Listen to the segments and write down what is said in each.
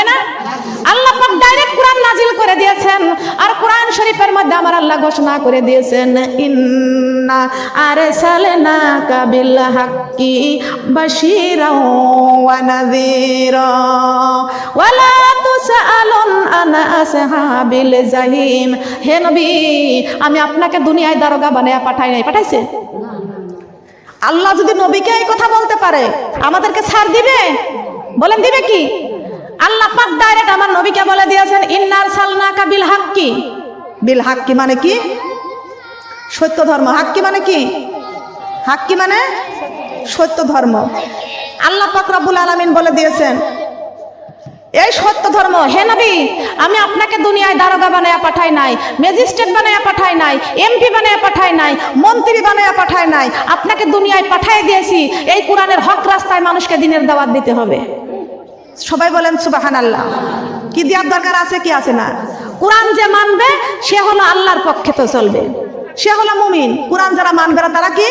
লাগবে না? আল্লাহ পাক ডাইরেক্ট কোরআন নাজিল করে দিয়েছেন। আর কোরআন শরীফের মধ্যে আমার আল্লাহ ঘোষণা করে দিয়েছেন, ইন্না আরসালনা কাবিল হাক্কি বাশীরা ওয়া নাযীরা। ওয়ালা তুসআলুন আনা আসহাবিল জাহিম। হে নবী, আমি আপনাকে দুনিয়ায় দারোগা বানায়া পাঠাই নাই। পাঠাইছে? আল্লাহ যদি নবীকে এই কথা বলতে পারে, আমাদেরকে ছাড় দিবে? বলেন দিবে কি? আল্লাহ পাক ডাইরেক্ট আমার নবীকে বলে দিয়েছেন ইন্নার সালনাকা বিল হাক্কি। বিল হাক্কি মানে কি? সত্য ধর্ম। হাক্কি মানে কি? হাক্কি মানে সত্য ধর্ম। আল্লাহ পাক রব্বুল আলামিন বলে দিয়েছেন, এই সত্য ধর্ম, হে নবী, আমি আপনাকে দুনিয়ায় দারোগা বানায়া পাঠাই নাই, ম্যাজিস্ট্রেট বানায়া পাঠাই নাই, এমপি বানায়া পাঠাই নাই, মন্ত্রী বানায়া পাঠাই নাই। আপনাকে দুনিয়ায় পাঠাই দিয়েছি। এই কোরআনের হক রাস্তায় মানুষকে দিনের দাওয়াত দিতে হবে। সবাই বলেন সুবাহান আল্লাহ কি দেওয়ার দরকার আছে, কি আছে না? কোরআন যে মানবে, সে হলো আল্লাহর পক্ষে তো চলবে। সে হলো মুমিন। কোরআন যারা মানবে না, তারা কি?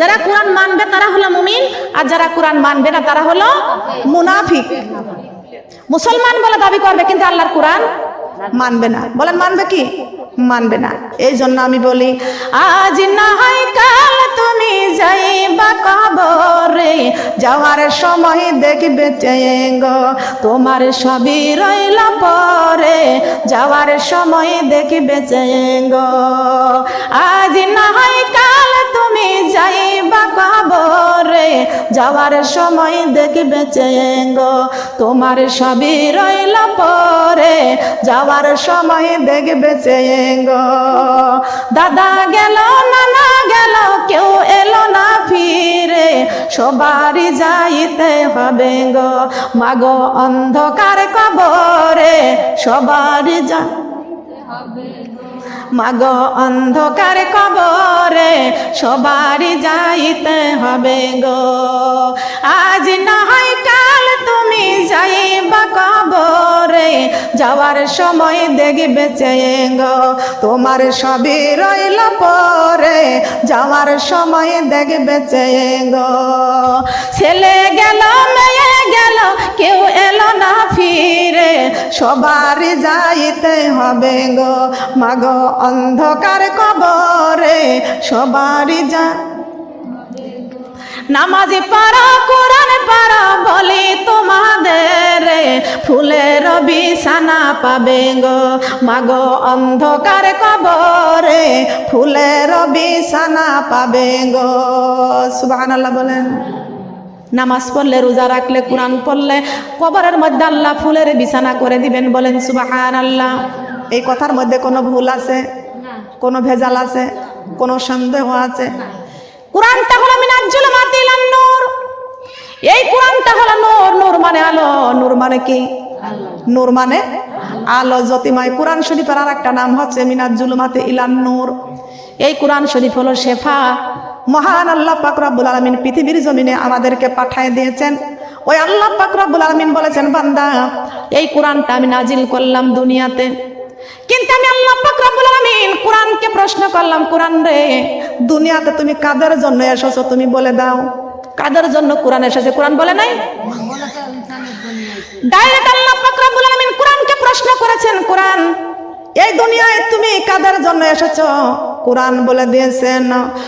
যারা কোরআন মানবে, তারা হলো মুমিন। আর যারা কোরআন মানবে না, তারা হলো মুনাফিক। মুসলমান বলে দাবি করবে, কিন্তু আল্লাহর কোরআন মানবে না। বলেন, মানবে কি? মানবে না। এই জন্য আমি বলি, আজ না হয় কাল তুমি যাইবা কবরে। যাওয়ার সময় দেখবে চেঙ্গ তোমার সবই রইল পরে। যাওয়ার সময় দেখবে চেঙ্গ আজ না হয় কাল যাওয়ার সময় দেখবে চেঙ্গ। তোমার সবই রইল পরে, যাওয়ার সময় দেখবে চেঙ্গ। দাদা গেল, নানা গেল, কেউ এলো না ফিরে, সবারই যাইতে হবে গো। মাগো অন্ধকার কবরে সবারই যা মাগ অন্ধকার কবরে সবারই যাইতে হবে গো। আজ না হয় কাল তুমি যাইবা কবরে, যাওয়ার সময় দেখি দেখবে গো। তোমার সবই রইল পরে, যাওয়ার সময় দেখি দেখবে গো। সবার যাইতে হবে গো। মাগ অন্ধকার কবরে সবারই যা। নামাজি পারা কোরআন পারা বলি তোমাদের। ফুলের বিছানা পাবে গো। মাগো অন্ধকার কবরে ফুলের বিছানা পাবে গো। সুবহানাল্লাহ বলেন। নামাজ পড়লে, রোজা রাখলে, কোরআন পড়লে কবরের মধ্যে আল্লাহ ফুলের বিছানা করে দিবেন বলেন সুবাহান আল্লাহ এই কথার মধ্যে কোনো ভুল আছে? কোনো ভেজাল আছে? কোনো সন্দেহ আছে? কোরআনটা হলো মিনাজ্জুল মাতিলান নূর। এই কোরআনটা হলো নূর নূর মানে আলো। নূর মানে কি? নূর মানে আলো। জ্যোতিময় কোরআন শরীফের আর একটা নাম হচ্ছে মিনাজ্জুল মাতে ইলান নূর। এই কোরআন শরীফ হলো শেফা। মহান আল্লাহ পাক রব্বুল আলমিন পৃথিবীর জমিনে আমাদেরকে পাঠায় দিয়েছেন। ওই আল্লাহ পাক রব্বুল আলমিন বলেছেন, বান্দা, এই কোরআনটা আমি নাজিল করলাম দুনিয়াতে। কিন্তু আমি আল্লাহ পাক রব্বুল আলামিন কোরআনকে প্রশ্ন করলাম, কোরআন রে, দুনিয়াতে তুমি কাদের জন্য এসেছ তুমি বলে দাও। কাদের জন্য কোরআন এসেছে? কোরআন বলে নাই? ডাইরেক্ট আল্লাহ পাক রব্বুল আলামিন কোরআনকে প্রশ্ন করেছেন, কোরআন, এই দুনিয়ায় তুমি কাদের জন্য এসেছ? কোরআন বলে দিয়েছেন